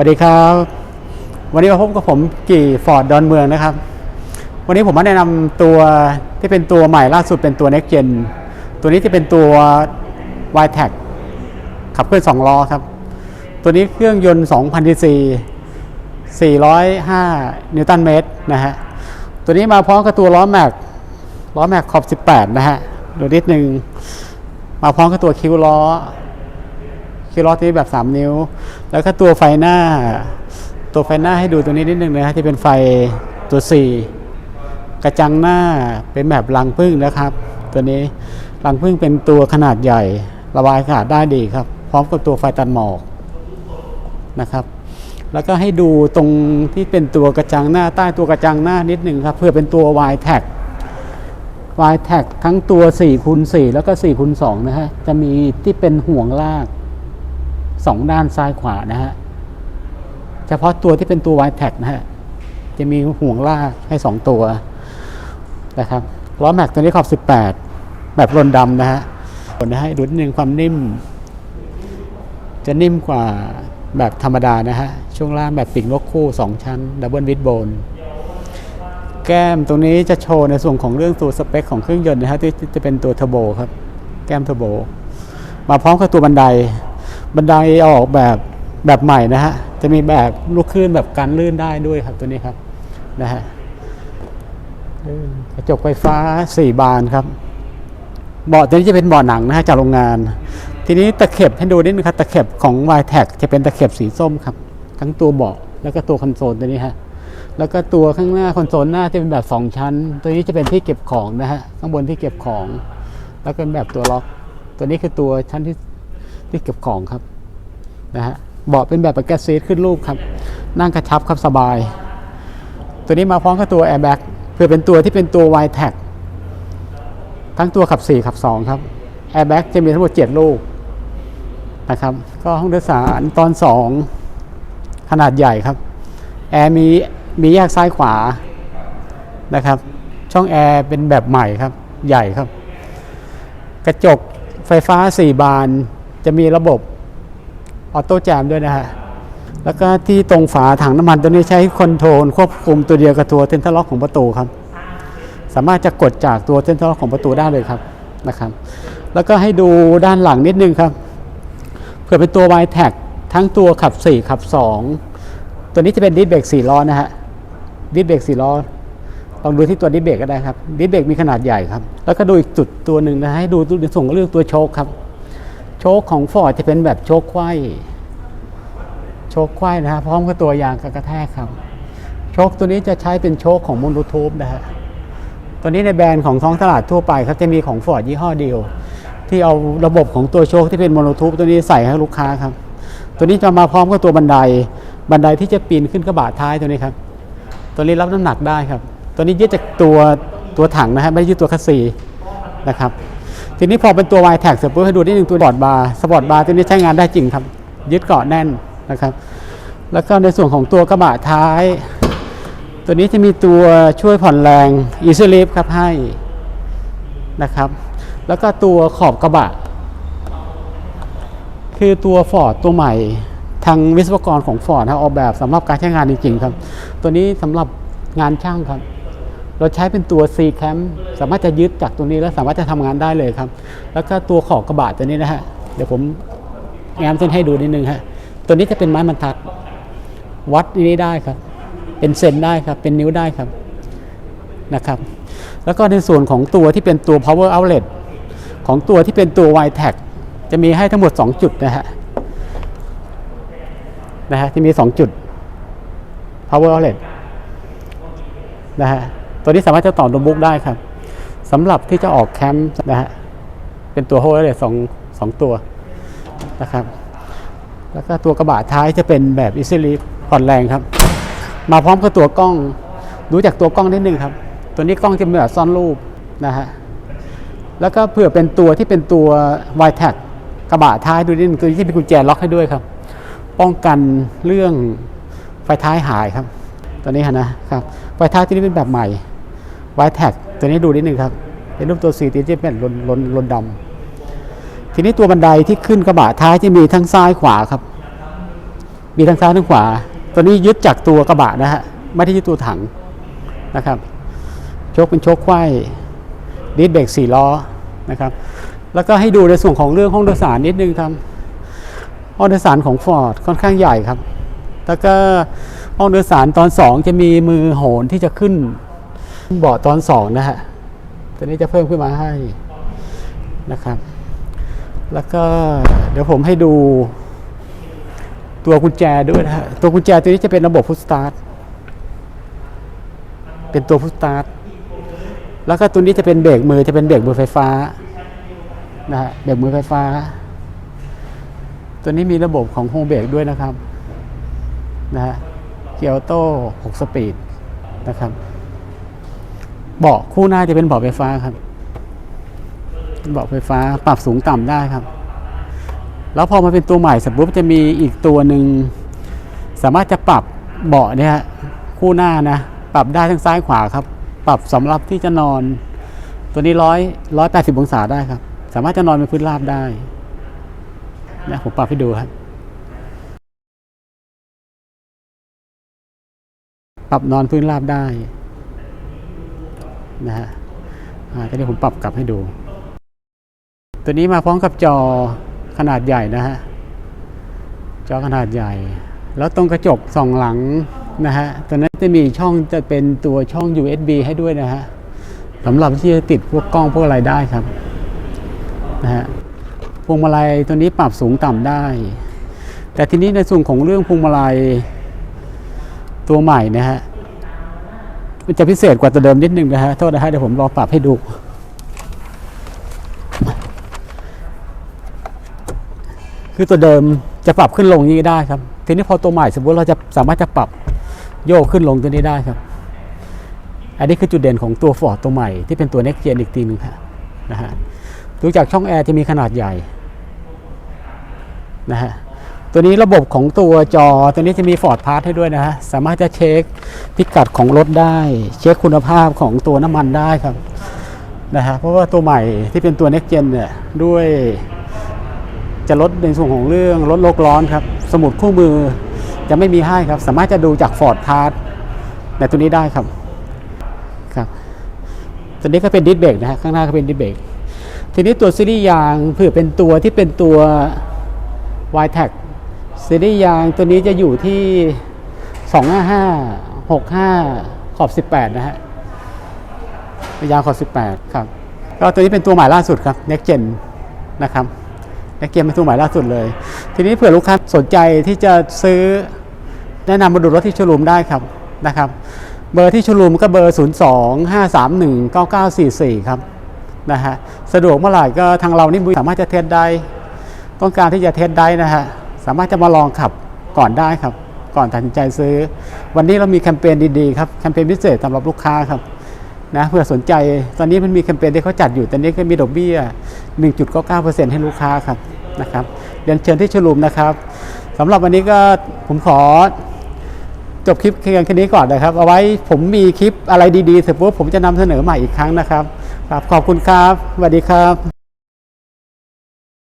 วัสดีครับ วันนี้มาพบกับผมกี่ฟอร์ดดอนเมืองนะครับ วันนี้ผมมาแนะนำตัวที่เป็นตัวใหม่ล่าสุดเป็นตัว Next Gen ตัวนี้จะเป็นตัว y t e c ขับเคลื่อน2ล้อครับ ตัวนี้เครื่องยนต์2,000 cc 405 นิวตันเมตรนะฮะ ตัวนี้มาพร้อมกับตัวล้อแม็กล้อแม็กขอบ 18 นะฮะดูนิดนึง มาพร้อมกับตัวคิ้วล้อ คล้อตัวนี้แบบ 3 นิ้ว แล้วก็ตัวไฟหน้า ตัวไฟหน้าให้ดูตัวนี้นิดนึงนะฮะที่เป็นไฟตัว 4 กระจังหน้าเป็นแบบรังพึ่งนะครับ ตัวนี้รังพึ่งเป็นตัวขนาดใหญ่ ระบายอากาศได้ดีครับ พร้อมกับตัวไฟตัดหมอกนะครับ แล้วก็ให้ดูตรงที่เป็นตัวกระจังหน้าใต้ตัวกระจังหน้านิดหนึ่งครับ เพื่อเป็นตัว y t a g y t a g ทั้งตัว4คูณ4แล้วก็4คูณ2นะฮะ จะมีที่เป็นห่วงลาก 2ด้านซ้ายขวานะฮะ เฉพาะตัวที่เป็นตัว y t a g นะฮะ จะมีห่วงลากให้2ตัวนะครับล้อแม็กตัวนี้ขอบ 18 แบบรนดำนะฮะผลให้ดูนิดนึงความนิ่ม จะนิ่มกว่าแบบธรรมดานะฮะ ช่วงล่างแบบปีกนกคู่ 2 ชั้น ดับเบิลวิดโบนแก้มตรงนี้จะโชว์ในส่วนของเรื่องตัวสเปคของเครื่องยนต์นะฮะที่จะเป็นตัวเทอร์โบครับ แก้มเทอร์โบ มาพร้อมกับตัวบันได บันไดออกแบบแบบใหม่นะฮะ จะมีแบบลูกคลื่นแบบกันลื่นได้ด้วยครับตัวนี้ครับนะฮะกระจกไฟฟ้า 4 บานครับ เบาะตัวนี้จะเป็นเบาะหนังนะฮะจากโรงงาน ทีนี้ตะเข็บให้ดูนิดนึงครับตะเข็บของ y t e c จะเป็นตะเข็บสีส้มครับ ทั้งตัวเบาะแล้วก็ตัวคอนโซลตัวนี้ฮะแล้วก็ตัวข้างหน้าคอนโซลหน้าจะเป็นแบบ 2 ชั้น ตัวนี้จะเป็นที่เก็บของนะฮะข้างบนที่เก็บของ แล้วก็เป็นแบบตัวล็อก ตัวนี้คือตัวชั้นที่ ที่เก็บของครับนะฮะเบาะเป็นแบบประแกสซีทขึ้นรูปครับ นั่งกระชับครับสบาย ตัวนี้มาพร้อมกับตัวแอร์แบ็กเพื่อเป็นตัวที่เป็นตัว y t e c ทั้งตัวขับ 4 ขับ 2 ครับแอร์แบ็กจะมีทั้งหมด 7 ลูกนะครับ ก็ห้องโดยสารตอน 2 ขนาดใหญ่ครับ แอร์มีมีแยกซ้ายขวานะครับ ช่องแอร์เป็นแบบใหม่ครับ ใหญ่ครับ กระจกไฟฟ้า 4 บาน จะมีระบบออโต้แจมด้วยนะฮะ แล้วก็ที่ตรงฝาถังน้ำมันตัวนี้ใช้คอนโทรลควบคุมตัวเดียวกับตัวเทนเทอร์ล็อกของประตูครับ สามารถจะกดจากตัวเทนเทอร์ล็อกของประตูได้เลยครับนะครับ แล้วก็ให้ดูด้านหลังนิดนึงครับ เผื่อเป็นตัว y t a g ทั้งตัวขับ 4 ขับ 2 ตัวนี้จะเป็นดิสเบรก4ล้อนะฮะดิสเบรก4ล้อลองดูที่ตัวดิสเบรกก็ได้ครับดิสเบรกมีขนาดใหญ่ครับ แล้วก็ดูอีกจุดตัวหนึ่งนะให้ดูในส่วนของเรื่องตัวโชคครับ โชคของฟอร์ดจะเป็นแบบโชคไขว้โชคไขว้นะฮะพร้อมกับตัวยางกระแทกครับ โชคตัวนี้จะใช้เป็นโชคของมูลทูบนะฮะตัวนี้ในแบรนด์ของท้องตลาดทั่วไปครับจะมีของฟอร์ดยี่ห้อเดียวที่เอาระบบของตัวโชคที่เป็นโมโนทูบตัวนี้ใส่ให้ลูกค้าครับ ตัวนี้จะมาพร้อมกับตัวบันได บันไดที่จะปีนขึ้นกระบะท้ายตัวนี้ครับ ตัวนี้รับน้ำหนักได้ครับ ตัวนี้ยึดจากตัวตัวถังนะฮะไม่ได้ยึดตัวคัสซีนะครับ ทีนี้พอเป็นตัว y t a g เสร็จปุ๊บให้ดูนิดนึงตัวสปอร์ตบาร์สปอร์ตบาร์ตัวนี้ใช้งานได้จริงครับ ยึดเกาะแน่นนะครับ แล้วก็ในส่วนของตัวกระบะท้าย ตัวนี้จะมีตัวช่วยผ่อนแรง Easy Lift ครับให้นะครับ แล้วก็ตัวขอบกระบะ คือตัว Ford ตัวใหม่ทางวิศวกรของ Ford นะออกแบบสำหรับการใช้งานจริงๆครับ ตัวนี้สำหรับงานช่างครับ เราใช้เป็นตัว C cam สามารถจะยึดจากตัวนี้แล้วสามารถจะทำงานได้เลยครับ แล้วก็ตัวขอบกระบะตัวนี้นะฮะเดี๋ยวผมแง้มเส้นให้ดูนิดนึงฮะตัวนี้จะเป็นไม้บรรทัด วัดนี้ได้ครับ เป็นเซนได้ครับ เป็นนิ้วได้ครับนะครับแล้วก็ในส่วนของตัวที่เป็นตัว power outlet ของตัวที่เป็นตัว y t a g จะมีให้ทั้งหมด 2 จุดนะฮะนะฮะที่มี 2 จุด power outlet นะฮะ ตัวนี้สามารถจะต่อโน้ตบุ๊กได้ครับสำหรับที่จะออกแคมป์นะฮะเป็นตัว power outlet สองสองตัวนะครับ แล้วก็ตัวกระบะท้ายจะเป็นแบบ easy lift ผ่อนแรงครับ มาพร้อมกับตัวกล้องดูจากตัวกล้องนิดนึงครับ ตัวนี้กล้องจะเป็นแบบซ่อนรูปนะฮะแล้วก็เผื่อเป็นตัวที่เป็นตัว y t a g กระบะท้ายดูนิดนึงตัวนี้ที่มีกุญแจล็อกให้ด้วยครับ ป้องกันเรื่องไฟท้ายหายครับ ตัวนี้นะครับไฟท้ายตัวนี้เป็นแบบใหม่ y t a g ตัวนี้ดูนิดนึงครับเป็นรูปตัวสีตีที่เป็นลนลนลนดำทีนี้ตัวบันไดที่ขึ้นกระบะท้ายจะมีทั้งซ้ายขวาครับ มีทั้งซ้ายทั้งขวา ตัวนี้ยึดจากตัวกระบะนะฮะไม่ได้ยึดตัวถังนะครับโชคเป็นโชคไขว้ดิสเบรกสี่ล้อนะครับ แล้วก็ให้ดูในส่วนของเรื่องห้องโดยสารนิดนึงครับห้องโดยสารของ Ford ค่อนข้างใหญ่ครับ แล้วก็ห้องโดยสารตอนสองจะมีมือโหนที่จะขึ้น เบาะตอนสองนะฮะตัวนี้จะเพิ่มขึ้นมาให้นะครับ แล้วก็เดี๋ยวผมให้ดูตัวกุญแจด้วยนะฮะตัวกุญแจตัวนี้จะเป็นระบบพุชสตาร์ทเป็นตัวพุชสตาร์ทแล้วก็ตัวนี้จะเป็นเบรกมือจะเป็นเบรกมือไฟฟ้านะฮะเบรกมือไฟฟ้า ตัวนี้มีระบบของโฮมเบรกด้วยนะครับนะฮะเกียร์ออโต้6สปีดนะครับ เบาะคู่หน้าจะเป็นเบาะไฟฟ้าครับเบาะไฟฟ้าปรับสูงต่ำได้ครับ แล้วพอมาเป็นตัวใหม่สร็จปุ๊บจะมีอีกตัวหนึ่งสามารถจะปรับเบาะเนี่ยคู่หน้านะปรับได้ทั้งซ้ายขวาครับ ปรับสำหรับที่จะนอน ตัวนี้ร้อยร้อยแปดสิบองศาได้ครับ สามารถจะนอนเป็นพื้นราบได้นะผมปรับให้ดูครับปรับนอนพื้นราบได้ นะฮะตอนนี้ผมปรับกลับให้ดู ตัวนี้มาพร้อมกับจอขนาดใหญ่นะฮะ จอขนาดใหญ่ แล้วตรงกระจกสองหลังนะฮะตัวนั้นจะมีช่องจะเป็นตัวช่อง USB ให้ด้วยนะฮะสำหรับที่จะติดพวกกล้องพวกอะไรได้ครับนะฮะพวงมาลัยตัวนี้ปรับสูงต่ำได้ แต่ทีนี้ในส่วนของเรื่องพวงมาลัยตัวใหม่นะฮะ มันจะพิเศษกว่าตัวเดิมนิดนึงนะฮะ โทษนะฮะ เดี๋ยวผมลองปรับให้ดู คือตัวเดิมจะปรับขึ้นลงนี้ได้ครับ ทีนี้พอตัวใหม่สมมติเราจะสามารถจะปรับโยกขึ้นลงตัวนี้ได้ครับ อันนี้คือจุดเด่นของตัว Ford ตัวใหม่ที่เป็นตัว Next Gen อีกทีหนึงครับนะฮะดูจากช่องแอร์จะมีขนาดใหญ่นะฮะ ตัวนี้ระบบของตัวจอตัวนี้จะมี Ford Pass ให้ด้วยนะฮะสามารถจะเช็คพิกัดของรถได้ เช็คคุณภาพของตัวน้ำมันได้ครับนะฮะเพราะว่าตัวใหม่ที่เป็นตัว Next Gen เนี่ยด้วย จะลดในส่วนของเรื่องลดโลกร้อนครับ สมุดคู่มือจะไม่มีให้ครับ สามารถจะดูจาก Ford Pass ในตัวนี้ได้ครับครับตัวนี้ก็เป็นดิสเบรกนะฮะข้างหน้าก็เป็นดิสเบรกทีนี้ตัวซีรีส์ยางเผื่อเป็นตัวที่เป็นตัว y t a c ซีรีส์ยางตัวนี้จะอยู่ที่ 255 65 ขอบ 18 นะฮะยางขอบ 18 ครับ ก็ตัวนี้เป็นตัวใหม่ล่าสุดครับ Next Gen นะครับ Next Gen เป็นตัวใหม่ล่าสุดเลย ทีนี้เผื่อลูกค้าสนใจที่จะซื้อแนะนำมาดูรถที่ชว์รูมได้ครับนะครับเบอร์ที่ชว์รูมก็เบอร์ 0 2 5 3 1 9 9 4 4 ครับนะฮะสะดวกเมื่อไหร่ก็ทางเรานี่สามารถจะเทสได้ ต้องการที่จะเทสได้นะฮะ สามารถจะมาลองขับก่อนได้ครับ ก่อนตัดสินใจซื้อ วันนี้เรามีแคมเปญดีๆครับแคมเปญพิเศษสำหรับลูกค้าครับนะเผื่อสนใจตอนนี้มันมีแคมเปญที่เขาจัดอยู่ตอนนี้ก็มีดอกเบี้ย 1.99%ให้ลูกค้าครับนะครับเรียนเชิญที่ชว์รูมนะครับสำหรับวันนี้ก็ผมขอจบคลิปเพียงแค่นี้ก่อนนะครับ เอาไว้ผมมีคลิปอะไรดีๆเสร็จปุ๊บผมจะนำเสนอใหม่อีกครั้งนะครับ ขอบคุณครับสวัสดีครับ